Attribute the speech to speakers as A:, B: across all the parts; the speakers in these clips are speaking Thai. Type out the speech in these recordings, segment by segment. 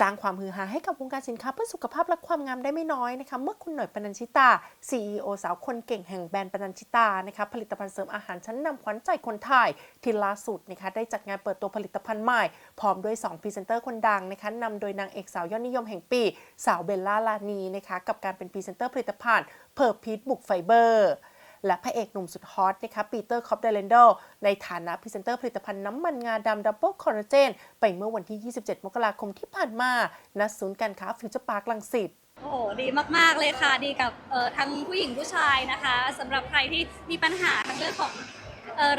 A: สร้างความฮือฮาให้กับวงการสินค้าเพื่อสุขภาพและความงามได้ไม่น้อยนะคะ เมื่อคุณหน่อยปนัญชิตา CEO สาวคนเก่งแห่งแบรนด์ปนัญชิตานะคะผลิตภัณฑ์เสริมอาหารชั้นนำขวัญใจคนไทยที่ล่าสุดนะคะได้จัดงานเปิดตัวผลิตภัณฑ์ใหม่ พร้อมด้วย2พรีเซนเตอร์คนดังนะคะนำโดยนางเอกสาวยอดนิยมแห่งปี สาวเบลล่าลานีนะคะกับการเป็นพรีเซนเตอร์ผลิตภัณฑ์เพอร์พีทบุกไฟเบอร์ และพระเอกหนุ่มสุดฮอตนะคะปีเตอร์คอปเดเลนโดในฐานะพรีเซนเตอร์ผลิตภัณฑ์น้ำมันงาดำดับเบิลคอลลาเจนไปเมื่อวันที่ 27 มกราคมที่ผ่านมาณศูนย์การค้าฟิวเจอร์พาร์คลังสิต
B: โอ้โหดีมาก ๆ เลยค่ะ ดีกับทั้งผู้หญิงผู้ชายนะคะสำหรับใครที่มีปัญหาทั้งเรื่องของ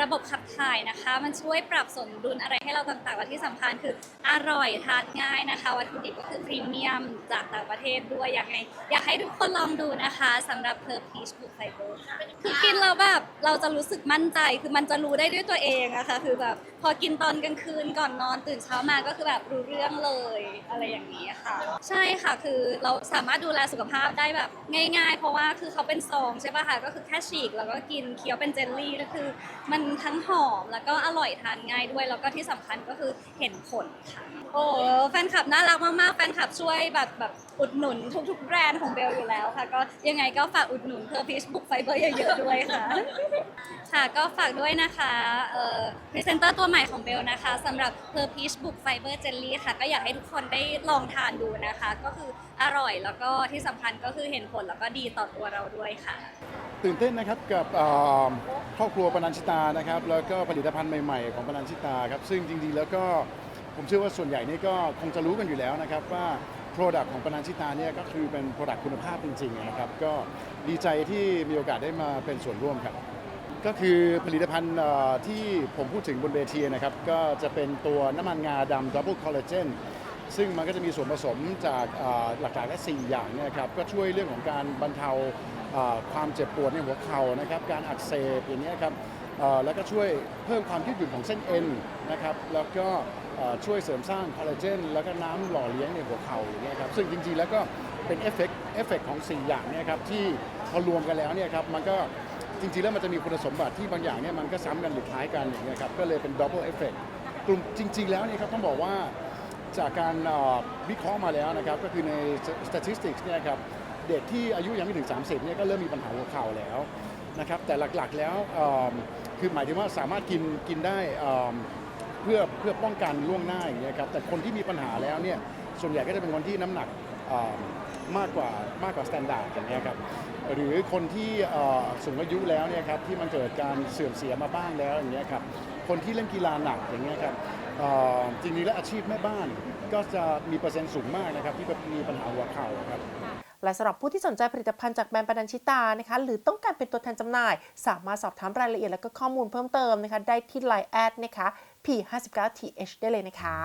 B: ระบบขับถ่ายนะคะ มันช่วยปรับสมดุลอะไรให้เราต่างๆและที่สำคัญคืออร่อยทานง่ายนะคะ วัตถุดิบก็คือพรีเมียมจากต่างประเทศด้วยอยากให้อยากให้ทุกคนลองดูนะคะสำหรับเพอร์พีชบุกไฟเบอร์คือกินแล้วแบบเราจะรู้สึกมั่นใจคือมันจะรู้ได้ด้วยตัวเองอะค่ะคือแบบพอกินตอนกลางคืนก่อนนอนตื่นเช้ามาก็คือแบบรู้เรื่องเลยอะไรอย่างนี้ค่ะ ใช่ค่ะคือเราสามารถดูแลสุขภาพได้แบบง่าย ๆ เพราะว่าคือเขาเป็นซองใช่ป่ะคะก็คือแค่ฉีกแล้วก็กินเคี้ยวเป็นเจลลี่ก็คือมันทั้งหอมแล้วก็อร่อยทานง่ายด้วย แล้วก็ที่สำคัญก็คือเห็นผลค่ะ โอ้แฟนคลับน่ารักมากๆแฟนคลับช่วยแบบแบบอุดหนุนทุกๆแบรนด์ของเบลอยู่แล้วค่ะ ก็ยังไงก็ฝากอุดหนุนเพอร์พีชบุกไฟเบอร์เยอะๆด้วยค่ะ ค่ะก็ฝากด้วยนะคะเอ่อพรีเซนเตอร์ตัวใหม่ของเบลนะคะสำหรับ Per Peach Book Fiber Jelly ค่ะ ก็อยากให้ทุกคนได้ลองทานดูนะคะ ก็คืออร่อยแล้วก็ที่สำคัญก็คือเห็นผลแล้วก็ดีต่อตัวเราด้วยค่ะ
C: ตื่นเต้นนะครับกับเอ่อ ครอบครัวปนัญชิตานะครับแล้วก็ผลิตภัณฑ์ใหม่ๆของปนัญชิตาครับซึ่งจริงๆแล้วก็ผมเชื่อว่าส่วนใหญ่นี่ก็คงจะรู้กันอยู่แล้วนะครับว่า Product ของปนัญชิตาเนี่ยก็คือเป็น Product คุณภาพจริงๆนะครับก็ดีใจที่มีโอกาสได้มาเป็นส่วนร่วมครับ ก็คือผลิตภัณฑ์ที่ผมพูดถึงบนเวทีนะครับก็จะเป็นตัวน้ำมันงาดำ Double Collagen ซึ่งมันก็จะมีส่วนผสมจากหลักๆแค่4อย่างเนี่ยครับก็ช่วยเรื่องของการบรรเทาความเจ็บปวดในหัวเข่านะครับการอักเสบอย่างนี้ครับแล้วก็ช่วยเพิ่มความยืดหยุ่นของเส้นเอ็นนะครับแล้วก็ช่วยเสริมสร้างคอลลาเจน แล้วก็น้ำหล่อเลี้ยงในหัวเข่าอย่างนี้ครับซึ่งจริงๆแล้วก็เป็นเอฟเฟกต์เอฟเฟกต์ของ 4 อย่างเนี่ยครับที่พอรวมกันแล้วเนี่ยครับมันก็จริงๆแล้วมันจะมีคุณสมบัติที่บางอย่างเนี่ยมันก็ซ้ำกันหรือคล้ายกันอย่างเงี้ยครับก็เลยเป็น double effect กลุ่มจริง ๆ แล้วเนี่ยครับต้องบอกว่า จากการวิเคราะห์มาแล้วนะครับก็คือใน statistics เนี่ยครับเด็กที่อายุยังไม่ถึง 30เนี่ยก็เริ่มมีปัญหาหัวเข่าแล้วนะครับแต่หลักๆแล้วคือหมายถึงว่าสามารถกินกินได้เพื่อเพื่อป้องกันล่วงหน้าอย่างเงี้ยครับแต่คนที่มีปัญหาแล้วเนี่ยส่วนใหญ่ก็จะเป็นคนที่น้ำหนักมากกว่ามากกว่าสแตนดาร์ดอย่างเงี้ยครับหรือคนที่สูงอายุแล้วเนี่ยครับที่มันเกิดการเสื่อมเสียมาบ้างแล้วอย่างเงี้ยครับคนที่เล่นกีฬาหนักอย่างเงี้ยครับ เอ่อจริงๆแล้วอาชีพแม่บ้าน ก็จะมีเปอร์เซ็นต์สูงมากนะครับ ที่มีปัญหาหัวเข่าครับ
A: และสำหรับผู้ที่สนใจผลิตภัณฑ์จากแบรนด์ปนัญชิตานะคะหรือต้องการเป็นตัวแทนจำหน่าย สามารถสอบถามรายละเอียดและก็ข้อมูลเพิ่มเติมนะคะได้ที่ Line แอดนะคะ P59th ได้เลยนะคะ